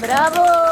Bravo.